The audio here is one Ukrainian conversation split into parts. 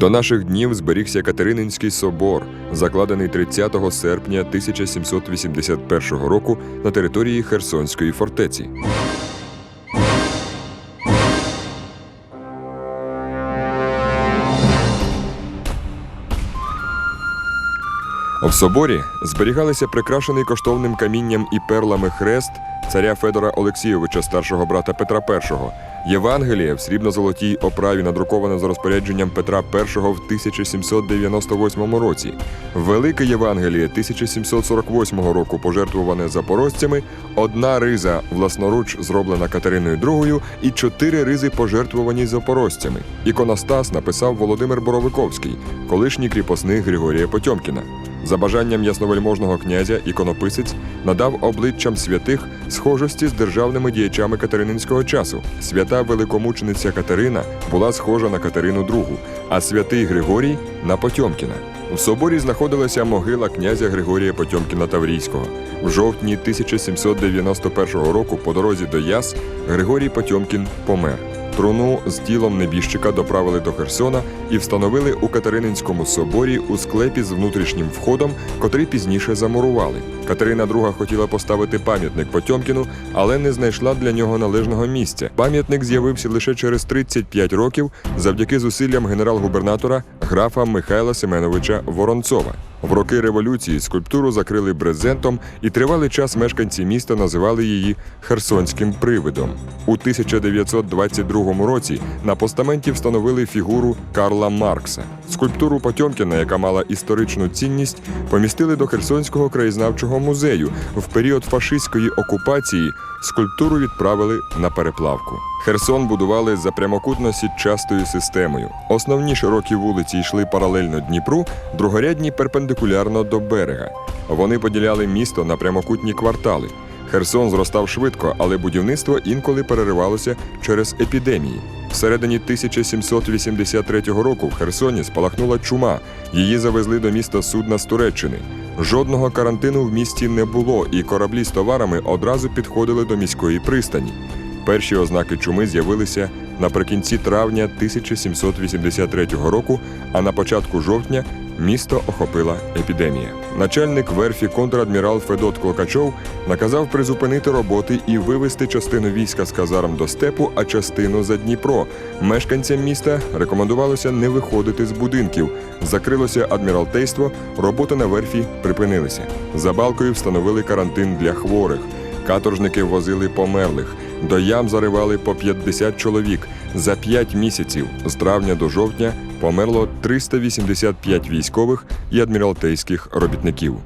До наших днів зберігся Катерининський собор, закладений 30 серпня 1781 року на території Херсонської фортеці. В соборі зберігалися прикрашений коштовним камінням і перлами хрест царя Федора Олексійовича, старшого брата Петра І, Євангеліє в срібно-золотій оправі, надруковане за розпорядженням Петра І в 1798 році, Велике Євангеліє 1748 року, пожертвуване запорожцями, одна риза власноруч зроблена Катериною II і чотири ризи пожертвувані запорожцями. Іконостас написав Володимир Боровиковський, колишній кріпосник Григорія Потьомкіна. За бажанням ясновельможного князя іконописець надав обличчям святих схожості з державними діячами катерининського часу. Свята великомучениця Катерина була схожа на Катерину II, а святий Григорій на Потьомкіна. В соборі знаходилася могила князя Григорія Потьомкіна Таврійського. В жовтні 1791 року по дорозі до Яс Григорій Потьомкін помер. Труну з тілом небіжчика доправили до Херсона і встановили у Катерининському соборі у склепі з внутрішнім входом, котрий пізніше замурували. Катерина II хотіла поставити пам'ятник Потьомкіну, але не знайшла для нього належного місця. Пам'ятник з'явився лише через 35 років завдяки зусиллям генерал-губернатора графа Михайла Семеновича Воронцова. В роки революції скульптуру закрили брезентом, і тривалий час мешканці міста називали її Херсонським привидом. У 1922 році на постаменті встановили фігуру Карла Маркса. Скульптуру Потьомкіна, яка мала історичну цінність, помістили до Херсонського краєзнавчого музею. В період фашистської окупації скульптуру відправили на переплавку. Херсон будували за прямокутно сітчастою системою. Основні широкі вулиці йшли паралельно Дніпру, другорядні перпендикулярно до берега. Вони поділяли місто на прямокутні квартали. Херсон зростав швидко, але будівництво інколи переривалося через епідемії. Всередині 1783 року в Херсоні спалахнула чума. Її завезли до міста судна з Туреччини. Жодного карантину в місті не було, і кораблі з товарами одразу підходили до міської пристані. Перші ознаки чуми з'явилися наприкінці травня 1783 року, а на початку жовтня місто охопила епідемія. Начальник верфі контрадмірал Федот Клокачов наказав призупинити роботи і вивести частину війська з казарм до степу, а частину за Дніпро. Мешканцям міста рекомендувалося не виходити з будинків. Закрилося адміралтейство, роботи на верфі припинилися. За балкою встановили карантин для хворих. Каторжники возили померлих. До ям заривали по 50 чоловік. За 5 місяців з травня до жовтня померло 385 військових і адміралтейських робітників.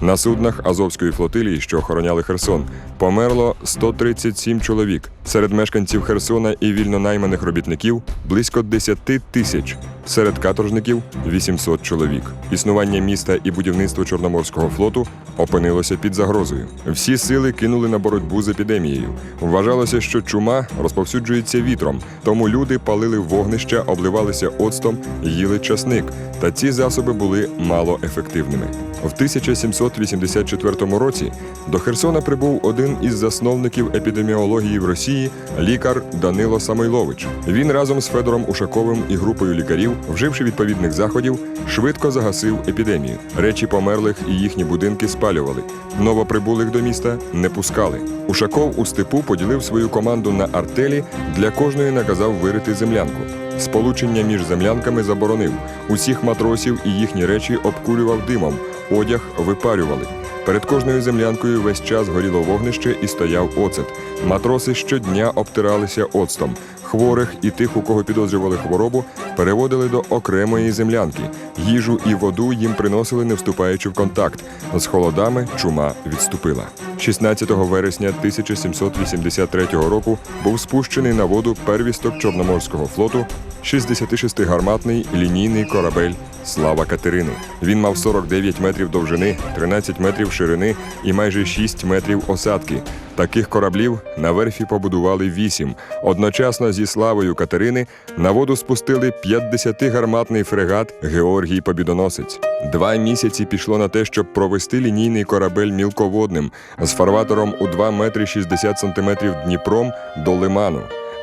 На суднах Азовської флотилії, що охороняли Херсон, померло 137 чоловік. Серед мешканців Херсона і вільнонайманих робітників близько 10 тисяч. Серед каторжників 800 чоловік. Існування міста і будівництво Чорноморського флоту опинилося під загрозою. Всі сили кинули на боротьбу з епідемією. Вважалося, що чума розповсюджується вітром, тому люди палили вогнища, обливалися оцтом, їли часник. Та ці засоби були малоефективними. В 1784 році до Херсона прибув один із засновників епідеміології в Росії, лікар Данило Самойлович. Він разом з Федором Ушаковим і групою лікарів, вживши відповідних заходів, швидко загасив епідемію. Речі померлих і їхні будинки спалювали. Новоприбулих до міста не пускали. Ушаков у степу поділив свою команду на артелі, для кожної наказав вирити землянку. Сполучення між землянками заборонив. Усіх матросів і їхні речі обкурював димом, одяг випарювали. Перед кожною землянкою весь час горіло вогнище і стояв оцет. Матроси щодня обтиралися оцтом. Хворих і тих, у кого підозрювали хворобу, переводили до окремої землянки. Їжу і воду їм приносили, не вступаючи в контакт. З холодами чума відступила. 16 вересня 1783 року був спущений на воду первісток Чорноморського флоту 66-гарматний лінійний корабель Слава Катерини. Він мав 49 метрів довжини, 13 метрів ширини і майже 6 метрів осадки. Таких кораблів на верфі побудували 8. Одночасно зі славою Катерини на воду спустили 50-гарматний фрегат Георгій Побідоносець. Два місяці пішло на те, щоб провести лінійний корабель мілководним з фарватером у 2 метри 60 сантиметрів Дніпром до лиману.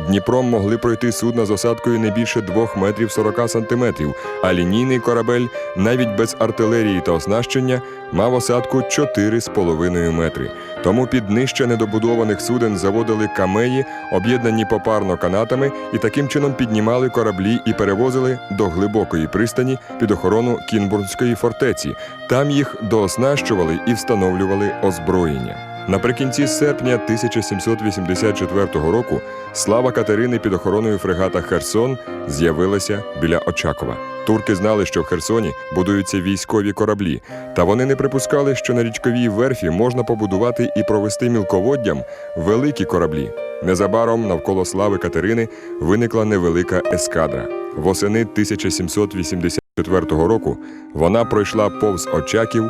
Дніпром могли пройти судна з осадкою не більше 2 метрів 40 сантиметрів, а лінійний корабель, навіть без артилерії та оснащення, мав осадку 4,5 метри. Тому під нижче недобудованих суден заводили камеї, об'єднані попарно канатами, і таким чином піднімали кораблі і перевозили до глибокої пристані під охорону Кінбурнської фортеці. Там їх дооснащували і встановлювали озброєння. Наприкінці серпня 1784 року слава Катерини під охороною фрегата Херсон з'явилася біля Очакова. Турки знали, що в Херсоні будуються військові кораблі, та вони не припускали, що на річковій верфі можна побудувати і провести мілководдям великі кораблі. Незабаром навколо слави Катерини виникла невелика ескадра. Восени 1784 року вона пройшла повз Очаків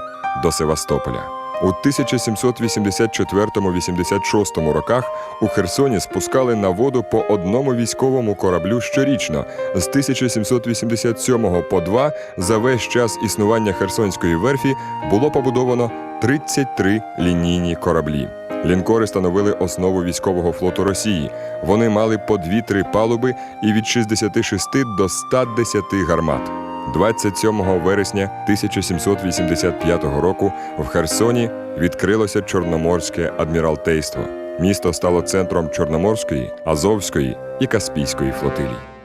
до Севастополя. У 1784-86 роках у Херсоні спускали на воду по одному військовому кораблю щорічно. З 1787 по два за весь час існування Херсонської верфі було побудовано 33 лінійні кораблі. Лінкори становили основу військового флоту Росії. Вони мали по 2-3 палуби і від 66 до 110 гармат. 27 вересня 1785 року в Херсоні відкрилося Чорноморське адміралтейство. Місто стало центром Чорноморської, Азовської і Каспійської флотилій.